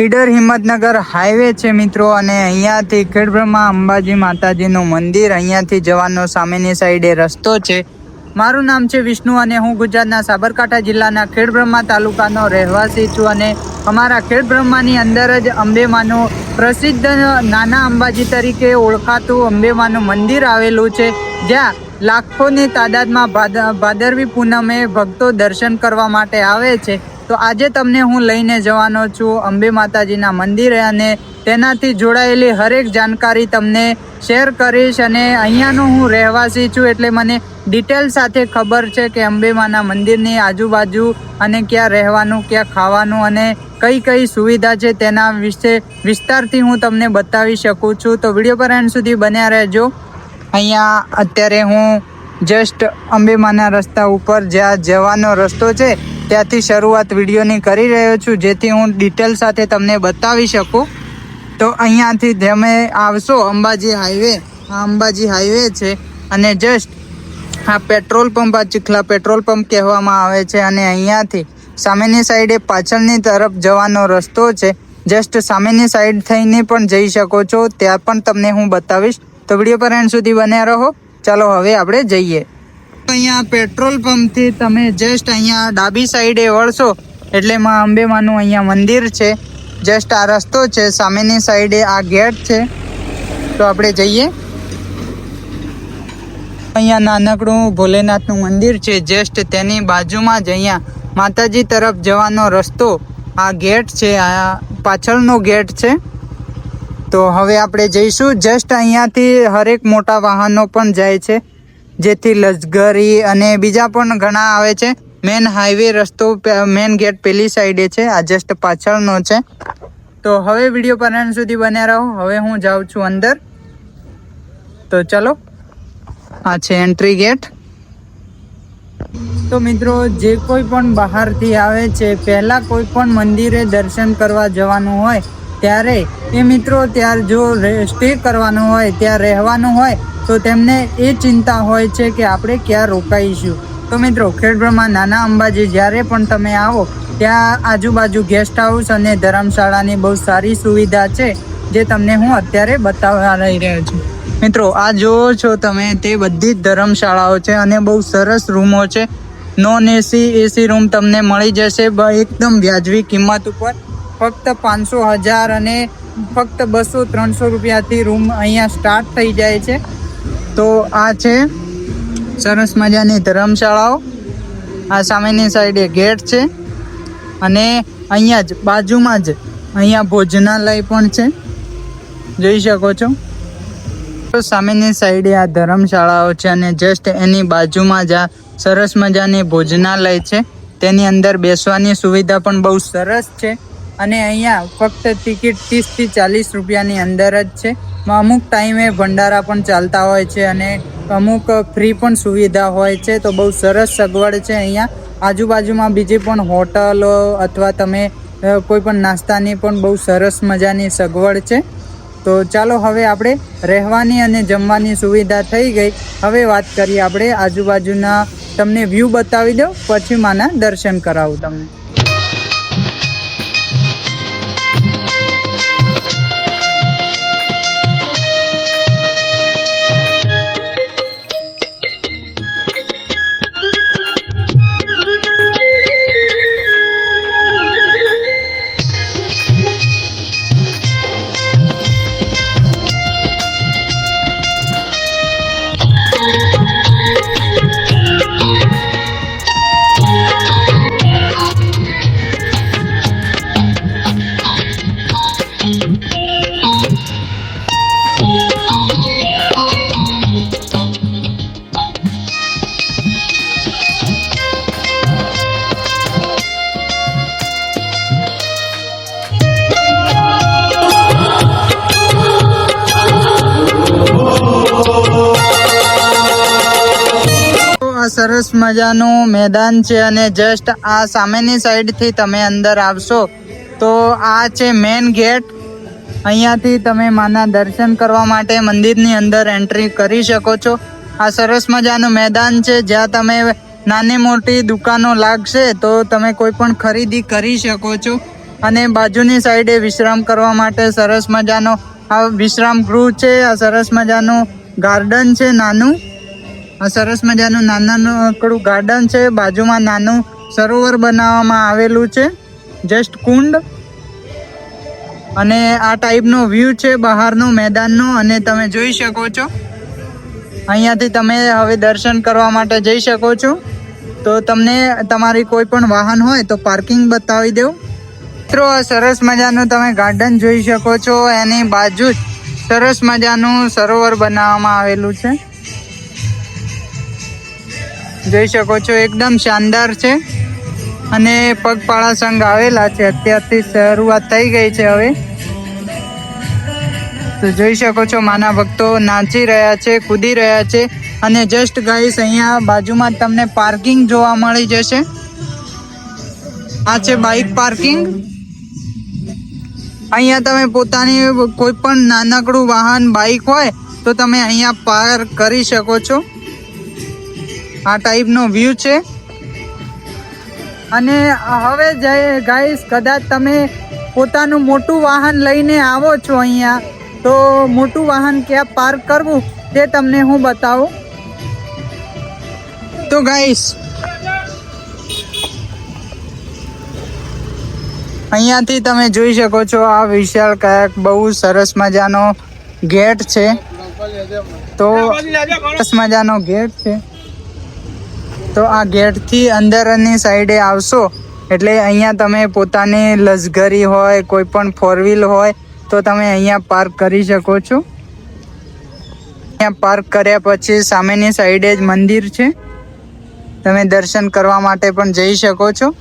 Idar Himmatnagar highway છે મિત્રો અને અહીંયાથી ખેડબ્રહ્મા અંબાજી માતાજીનું મંદિર અહીંયાથી જવાનો સામેની સાઈડે રસ્તો છે. મારું નામ છે વિષ્ણુ અને હું ગુજરાતના સાબરકાંઠા જિલ્લાના ખેડબ્રહ્મા તાલુકાનો રહેવાસી છું અને અમારા ખેડબ્રહ્માની અંદર જ અંબેમાનું પ્રસિદ્ધ નાના અંબાજી તરીકે ઓળખાતું અંબેમાનું મંદિર આવેલું છે. જ્યાં લાખોની તાદાદમાં ભાદ- ભાદરવી પૂનમે ભક્તો દર્શન કરવા માટે આવે છે. તો આજે તમને હું લઈને જવાનો છું અંબે માતાજીના મંદિરે અને તેનાથી જોડાયેલી હરેક જાણકારી તમને શેર કરીશ અને અહીંયાનો હું રહેવાસી છું એટલે મને ડિટેલ સાથે ખબર છે કે અંબેમાના મંદિરની આજુબાજુ અને ક્યાં રહેવાનું, ક્યાં ખાવાનું અને કઈ કઈ સુવિધા છે તેના વિશે વિસ્તારથી હું તમને બતાવી શકું છું. તો વીડિયો પર એન્ડ સુધી બન્યા રહેજો. અહીંયા અત્યારે હું જસ્ટ અંબેમાના રસ્તા ઉપર જ્યાં જવાનો રસ્તો છે ત્યાંથી શરૂઆત વિડીયોની કરી રહ્યો છું, જેથી હું ડિટેલ સાથે તમને બતાવી શકું. તો અહીંયાથી તમે આવશો અંબાજી હાઈવે આ અંબાજી હાઈવે છે અને જસ્ટ આ પેટ્રોલ પંપ આ ચીખલા પેટ્રોલ પંપ કહેવામાં આવે છે અને અહીંયાથી સામેની સાઈડે પાછળની તરફ જવાનો રસ્તો છે. જસ્ટ સામેની સાઈડ થઈને પણ જઈ શકો છો, ત્યાં પણ તમને હું બતાવીશ. તો વીડિયો પર એન્ડ સુધી બન્યા રહો. ચાલો હવે આપણે જઈએ. અહીંયા પેટ્રોલ પંપથી તમે જસ્ટ અહીંયા ડાબી સાઈડે વળશો. એટલે માં અંબેમાનું અહીંયા મંદિર છે. જસ્ટ આ રસ્તો છે. સામેની સાઈડે આ ગેટ છે. તો આપણે જઈએ. અહીંયા નાનકડું ભોલેનાથનું મંદિર છે. જસ્ટ તેની બાજુમાં જ અહીંયા માતાજી તરફ જવાનો રસ્તો આ ગેટ છે. આ પાછળનો ગેટ છે. તો હવે આપણે જઈશું. જસ્ટ અહીંયાથી હરેક મોટા વાહનો પણ જાય છે. જેથી લશ્કરી અને બીજા પણ ઘણા આવે છે. મેન હાઈવે રસ્તો મેન ગેટ પેલી સાઈડે છે. આ જસ્ટ પાછળનો છે. તો હવે વીડિયો પર સુધી બન્યા રહો. હવે હું જાઉં છું અંદર. તો ચલો. આ છે એન્ટ્રી ગેટ. તો મિત્રો, જે કોઈ પણ બહારથી આવે છે, પહેલાં કોઈ પણ મંદિરે દર્શન કરવા જવાનું હોય ત્યારે એ મિત્રો ત્યાર જો સ્ટે કરવાનું હોય, ત્યાં રહેવાનું હોય, તો તેમને એ ચિંતા હોય છે કે આપણે ક્યાં રોકાઈશું. તો મિત્રો, ખેડબ્રહ્મા નાના અંબાજી, જ્યારે પણ તમે આવો, ત્યાં આજુબાજુ ગેસ્ટ હાઉસ અને ધર્મશાળાની બહુ સારી સુવિધા છે, જે તમને હું અત્યારે બતાવવા લઈ રહ્યો છું. મિત્રો, આ જુઓ છો તમે, તે બધી જ ધર્મશાળાઓ છે અને બહુ સરસ રૂમો છે. નોન એસી એસી રૂમ તમને મળી જશે એકદમ વ્યાજબી કિંમત ઉપર. ફક્ત પાંચસો હજાર અને ફક્ત બસો ત્રણસો રૂપિયાથી રૂમ અહીંયા સ્ટાર્ટ થઈ જાય છે. તો આ છે સરસ મજાની ધર્મશાળાઓ. આ સામેની સાઈડે ગેટ છે અને અહીંયા જ બાજુમાં જ અહીંયા ભોજનાલય પણ છે. જોઈ શકો છો. તો સામેની સાઈડે આ ધર્મશાળાઓ છે અને જસ્ટ એની બાજુમાં જ આ સરસ મજાની ભોજનાલય છે. તેની અંદર બેસવાની સુવિધા પણ બહુ સરસ છે. અને અહીંયા ફક્ત ટિકિટ ત્રીસથી ચાલીસ રૂપિયાની અંદર જ છે. અમુક ટાઈમે ભંડારા પણ ચાલતા હોય છે અને અમુક ફ્રી પણ સુવિધા હોય છે. તો બહુ સરસ સગવડ છે અહીંયા. આજુબાજુમાં બીજી પણ હોટલો અથવા તમે કોઈ પણ નાસ્તાની પણ બહુ સરસ મજાની સગવડ છે. તો ચાલો હવે આપણે રહેવાની અને જમવાની સુવિધા થઈ ગઈ. હવે વાત કરીએ આપણે આજુબાજુના તમને વ્યૂ બતાવી દઉં, પછી માના દર્શન કરાવું તમને. સરસ મજાનું મેદાન છે અને જસ્ટ આ સામેની સાઈડથી તમે અંદર આવશો. તો આ છે મેન ગેટ અહીંયાથી તમે માના દર્શન કરવા માટે મંદિરની અંદર એન્ટ્રી કરી શકો છો. આ સરસ મજાનું મેદાન છે. જ્યાં તમે નાની મોટી દુકાનો લાગશે તો તમે કોઈ પણ ખરીદી કરી શકો છો. અને બાજુની સાઈડે વિશ્રામ કરવા માટે સરસ મજાનો આ વિશ્રામ ગૃહ છે. આ સરસ મજાનું ગાર્ડન છે નાનું. આ સરસ મજાનું નાનકડું ગાર્ડન છે. બાજુમાં નાનું સરોવર બનાવવામાં આવેલું છે. જસ્ટ કુંડ. અને આ ટાઈપનો વ્યૂ છે બહારનો મેદાનનો અને તમે જોઈ શકો છો. અહીંયાથી તમે હવે દર્શન કરવા માટે જઈ શકો છો. તો તમને તમારી કોઈ પણ વાહન હોય તો પાર્કિંગ બતાવી દઉં. મિત્રો સરસ મજાનું તમે ગાર્ડન જોઈ શકો છો. એની બાજુ જ સરસ મજાનું સરોવર બનાવવામાં આવેલું છે. જોઈ શકો છો, એકદમ શાનદાર છે. અને પગપાળા સંઘ આવેલા છે. અત્યારથી શરૂઆત થઈ ગઈ છે હવે. તો જોઈ શકો છો, માના ભક્તો નાચી રહ્યા છે, કૂદી રહ્યા છે. અને જસ્ટ ગાઈસ અહીંયા બાજુમાં તમને પાર્કિંગ જોવા મળી જશે. આ છે બાઇક પાર્કિંગ અહીંયા તમે પોતાની કોઈ પણ નાનકડું વાહન બાઇક હોય, તો તમે અહીંયા પાર્ક કરી શકો છો. આ ટાઈપનો વ્યૂ છે. અને હવે ગાઈસ કદાચ તમે પોતાનું મોટું વાહન લઈને આવો છો અહીંયા, તો મોટું વાહન ક્યાં પાર્ક કરવું તે તમને હું બતાવું. તો ગાઈસ અહીંયાથી તમે જોઈ શકો છો આ વિશાળ કાયક બહુ સરસ મજાનો ગેટ છે. તો સરસ મજાનો ગેટ છે. તો આ ગેટથી અંદરની સાઈડે આવશો. એટલે અહીંયા તમે પોતાની લશ્કરી હોય, કોઈ પણ ફોર વ્હીલ હોય, તો તમે અહીંયા પાર્ક કરી શકો છો. અહીંયા પાર્ક કર્યા પછી સામેની સાઈડે જ મંદિર છે. તમે દર્શન કરવા માટે પણ જઈ શકો છો.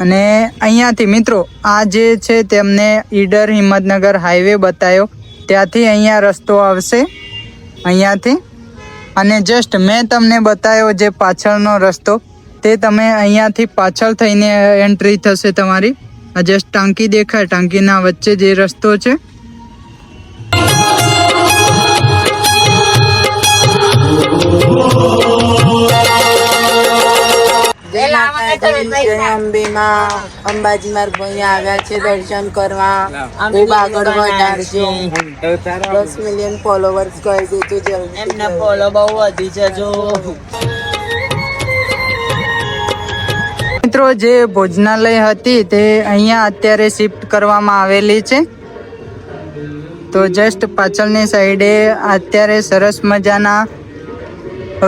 અને અહીંયાથી મિત્રો, આ જે છે તેમને ઈડર હિંમતનગર હાઈવે બતાવ્યો ત્યાંથી અહીંયા રસ્તો આવશે. અહીંયાથી અને જસ્ટ મેં તમને બતાવ્યો જે પાછળનો રસ્તો, તે તમે અહીંયાથી પાછળ થઈને એન્ટ્રી થશે તમારી. આ જસ્ટ ટાંકી દેખાય, ટાંકીના વચ્ચે જે રસ્તો છે. માતાજી અંબાજી માર્ગ અહીંયા આવ્યા છે દર્શન કરવા. ખૂબ આગળ વધારજો દસ મિલિયન ફોલોવર્સ કરી દેજો જલ્દી એમને ફોલો બહુ વધી જજો મિત્રો જે ભોજનાલય હતી તે અહીંયા અત્યારે શિફ્ટ કરવામાં આવેલી છે. તો જસ્ટ પાછળની સાઈડે અત્યારે સરસ મજાના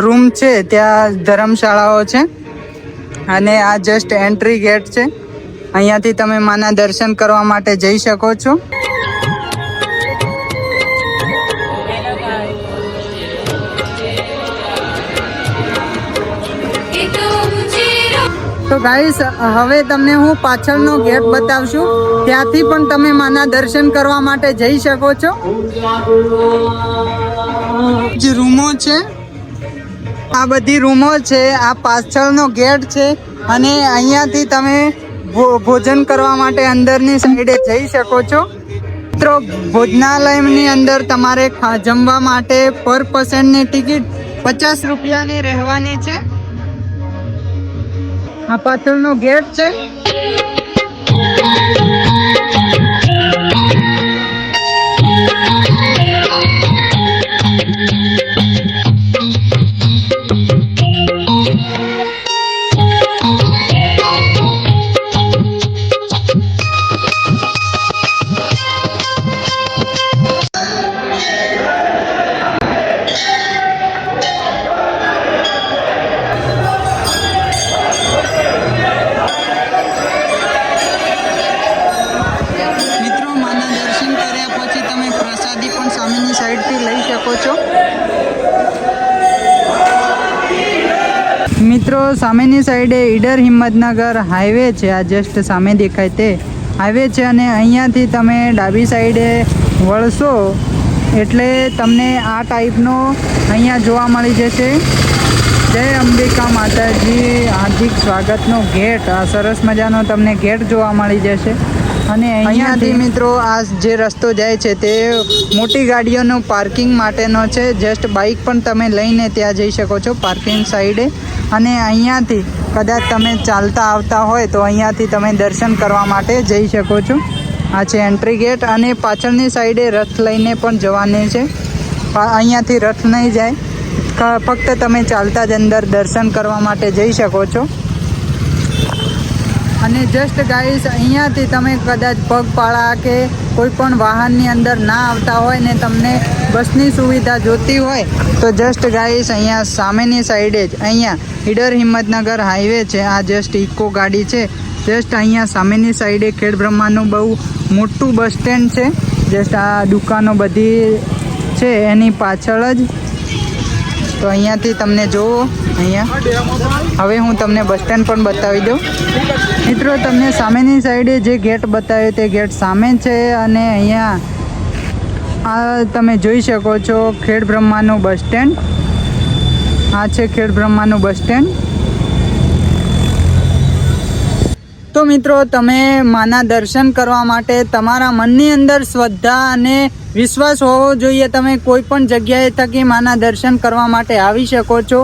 રૂમ છે ત્યાં ધર્મશાળાઓ છે. અને આ જસ્ટ એન્ટ્રી ગેટ છે. અહીંયાથી તમે માના દર્શન કરવા માટે જઈ શકો છો. તો ગાઈસ હવે તમને હું પાછળનો ગેટ બતાવશું. ત્યાંથી પણ તમે માના દર્શન કરવા માટે જઈ શકો છો. જે રૂમો છે. આ બધી રૂમો છે, આ પાછળનો ગેટ છે અને અહીંયાથી તમે ભોજન કરવા માટે અંદરની સાઈડે જઈ શકો છો. મિત્રો, ભોજનાલયની અંદર તમારે જમવા માટે પર પર્સનની ટિકિટ પચાસ રૂપિયાની રહેવાની છે. આ પાછળનો ગેટ છે. શકો છો? મિત્રો, સામેની સાઈડે ઈડર હિંમતનગર હાઈવે છે. આ જસ્ટ સામે દેખાય તે હાઈવે છે અને અહીંયાથી તમે ડાબી સાઈડે વળશો એટલે તમને આ ટાઈપનો અહીંયા જોવા મળી જશે. જય અંબિકા માતાજી. હાર્દિક સ્વાગતનો ગેટ આ સરસ મજાનો તમને ગેટ જોવા મળી જશે. અને અહીંયાથી મિત્રો આ જે રસ્તો જાય છે તે મોટી ગાડીઓનું પાર્કિંગ માટેનો છે. જસ્ટ બાઇક પણ તમે લઈને ત્યાં જઈ શકો છો પાર્કિંગ સાઈડે અને અહીંયાથી કદાચ તમે ચાલતા આવતા હોય તો અહીંયાથી તમે દર્શન કરવા માટે જઈ શકો છો. આ છે એન્ટ્રી ગેટ અને પાછળની સાઈડે રથ લઈને પણ જવાની છે. અહીંયાથી રથ નહીં જાય. ફક્ત તમે ચાલતા જ અંદર દર્શન કરવા માટે જઈ શકો છો. અને જસ્ટ ગાઈસ અહીંયાથી તમે કદાચ પગપાળા કે કોઈ પણ વાહનની અંદર ના આવતા હોય ને તમને બસની સુવિધા જોતી હોય, તો જસ્ટ ગાઈસ અહીંયા સામેની સાઈડે જ, અહીંયા ઈડર હિંમતનગર હાઈવે છે, આ જસ્ટ ઇકો ગાડી છે. જસ્ટ અહીંયા સામેની સાઈડે ખેડ બ્રહ્માનું બહુ મોટું બસ સ્ટેન્ડ છે. જસ્ટ આ દુકાનો બધી છે, એની પાછળ જ તો અહીંયાથી તમને જોવો, અહીંયા. હવે હું તમને બસ સ્ટેન્ડ પણ બતાવી દઉં. મિત્રો, તમને સામેની સાઈડે જે ગેટ બતાવ્યો તે ગેટ સામે છે અને અહીંયા આ તમે જોઈ શકો છો ખેડ બ્રહ્માનું બસ સ્ટેન્ડ. આ છે ખેડ બ્રહ્માનું બસ સ્ટેન્ડ. તો મિત્રો, તમે માના દર્શન કરવા માટે તમારા મનની અંદર શ્રદ્ધા અને વિશ્વાસ હોવો જોઈએ તમે કોઈ પણ જગ્યાએ થકી માના દર્શન કરવા માટે આવી શકો છો.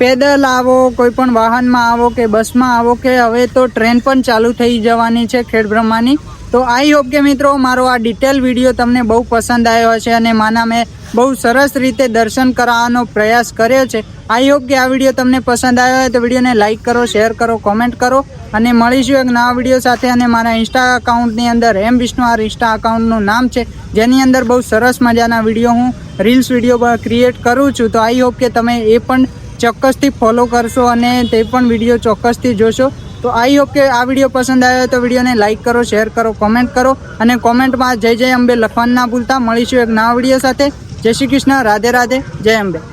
પેદલ આવો, કોઈ પણ વાહનમાં આવો કે બસમાં આવો કે હવે તો ટ્રેન પણ ચાલુ થઈ જવાની છે ખેડ બ્રહ્માની. તો આઈ હોપ કે મિત્રો મારો આ ડિટેલ વીડિયો તમને બહુ પસંદ આવ્યો છે અને માના મેં બહુ સરસ રીતે દર્શન કરાવવાનો પ્રયાસ કર્યો છે. આઈ હોપ કે આ વીડિયો તમને પસંદ આવ્યો હોય તો વિડીયોને લાઇક કરો, શેર કરો કોમેન્ટ કરો અને મળીશું એક નવા વીડિયો સાથે અને મારા ઇન્સ્ટા અકાઉન્ટની અંદર એમ વિષ્ણુ આર ઇન્સ્ટા અકાઉન્ટનું નામ છે, જેની અંદર બહુ સરસ મજાના વીડિયો હું રીલ્સ વીડિયો ક્રિએટ કરું છું. તો આઈ હોપ કે તમે એ પણ ચોક્કસથી ફોલો કરશો અને તે પણ વીડિયો ચોક્કસથી જોશો. તો આઈ હોપ કે આ વીડિયો પસંદ આવ્યો તો વિડીયોને લાઇક કરો, શેર કરો કોમેન્ટ કરો અને કોમેન્ટમાં જય જય અંબે લખવાનું ના ભૂલતા. મળીશું એક નવા વીડિયો સાથે. જય શ્રી કૃષ્ણ. રાધે રાધે. જય અંબે.